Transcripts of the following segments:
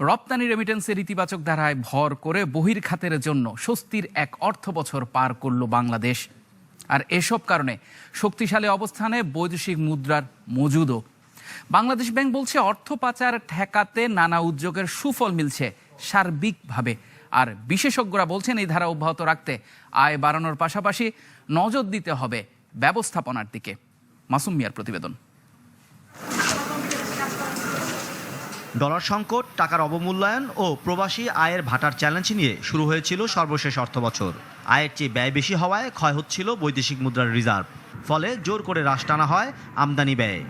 রপ্তানি রেমিটেন্সের ইতিবাচক ধারায় ভর করে বহির খাতের জন্য স্বস্তির এক অর্থ বছর পার করল বাংলাদেশ। আর এসব কারণে শক্তিশালী অবস্থানে বৈদেশিক মুদ্রার মজুদও। বাংলাদেশ ব্যাংক বলছে, অর্থ পাচার ঠেকাতে নানা উদ্যোগের সুফল মিলছে সার্বিকভাবে। আর বিশেষজ্ঞরা বলছেন, এই ধারা অব্যাহত রাখতে আয় বাড়ানোর পাশাপাশি নজর দিতে হবে ব্যবস্থাপনার দিকে। মাসুম মিয়ার প্রতিবেদন। ডলার সংকট, টাকার অবমূল্যায়ন ও প্রবাসী আয়ের ভাটার চ্যালেঞ্জ নিয়ে শুরু হয়েছিল সর্বশেষ অর্থবছর আয়ের চেয়ে ব্যয় বেশি হওয়ায় ক্ষয় হচ্ছিল বৈদেশিক মুদ্রার রিজার্ভ ফলে জোর করে হ্রাস টানা হয় আমদানি ব্যয়ে।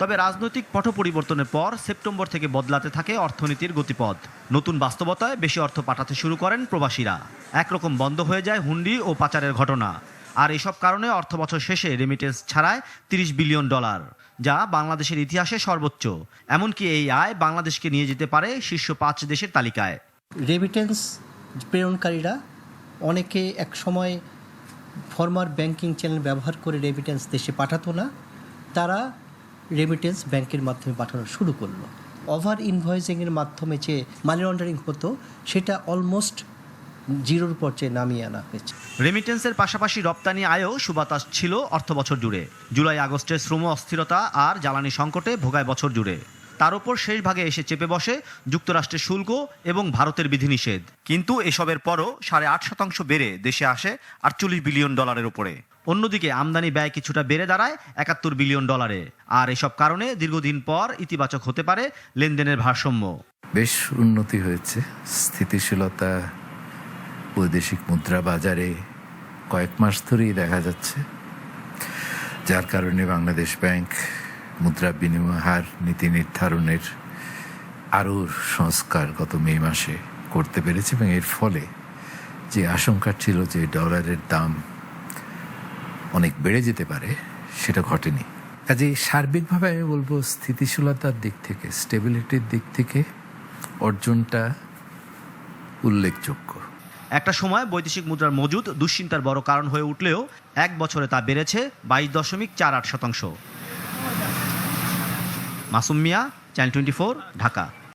তবে রাজনৈতিক পট পরিবর্তনের পর সেপ্টেম্বর থেকে বদলাতে থাকে অর্থনীতির গতিপথ। নতুন বাস্তবতায় বেশি অর্থ পাঠাতে শুরু করেন প্রবাসীরা। একরকম বন্ধ হয়ে যায় হুন্ডি ও পাচারের ঘটনা। আর এসব কারণে অর্থবছর শেষে রেমিটেন্স ছাড়ায় তিরিশ বিলিয়ন ডলার যা বাংলাদেশের ইতিহাসে সর্বোচ্চ। এমনকি এই আয় বাংলাদেশকে নিয়ে যেতে পারে শীর্ষ পাঁচ দেশের তালিকায়। রেমিটেন্স প্রেরণকারীরা অনেকে এক সময় ফর্মার ব্যাংকিং চ্যানেল ব্যবহার করে রেমিটেন্স দেশে পাঠাতো না। তারা রেমিটেন্স ব্যাংকের মাধ্যমে পাঠানো শুরু করল। ওভার ইনভয়েসিংয়ের মাধ্যমে যে মানি লন্ডারিং হতো, সেটা অলমোস্ট জিরোর পর্যায়ে নামিয়ে আনা হয়েছে। রেমিটেন্সের পাশাপাশি রপ্তানি আয়ও সুবাতাস ছিল অর্থবছর জুড়ে। জুলাই আগস্টে শ্রম অস্থিরতা আর জ্বালানি সংকটে ভোগায় বছর জুড়ে। তার উপর শেষ ভাগে এসে চেপে বসে যুক্তরাষ্ট্রের শুল্ক এবং ভারতের বিধিনিষেধ। কিন্তু এসবের পরও সাড়ে আট শতাংশ বেড়ে দেশে আসে আটচল্লিশ বিলিয়ন ডলারের উপরে। অন্যদিকে আমদানি ব্যয় কিছুটা বেড়ে দাঁড়ায় একাত্তর বিলিয়ন ডলারে। আর এসব কারণে দীর্ঘদিন পর ইতিবাচক হতে পারে লেনদেনের ভারসাম্য। বেশ উন্নতি হয়েছে স্থিতিশীলতা বৈদেশিক মুদ্রা বাজারে কয়েক মাস ধরেই দেখা যাচ্ছে, যার কারণে বাংলাদেশ ব্যাংক মুদ্রা বিনিময় হার নীতি নির্ধারণের আরও সংস্কার গত মে মাসে করতে পেরেছে এবং এর ফলে যে আশঙ্কা ছিল যে ডলারের দাম অনেক বেড়ে যেতে পারে, সেটা ঘটেনি। কাজে সার্বিকভাবে আমি বলব স্থিতিশীলতার দিক থেকে স্টেবিলিটির দিক থেকে অর্জনটা উল্লেখযোগ্য। একটা সময় বৈদেশিক মুদ্রার মজুদ দুশ্চিন্তার বড় কারণ হয়ে উঠলেও এক বছরে তা বেড়েছে বাইশ দশমিক চার আট শতাংশ। Masum Mia, channel twenty Dhaka.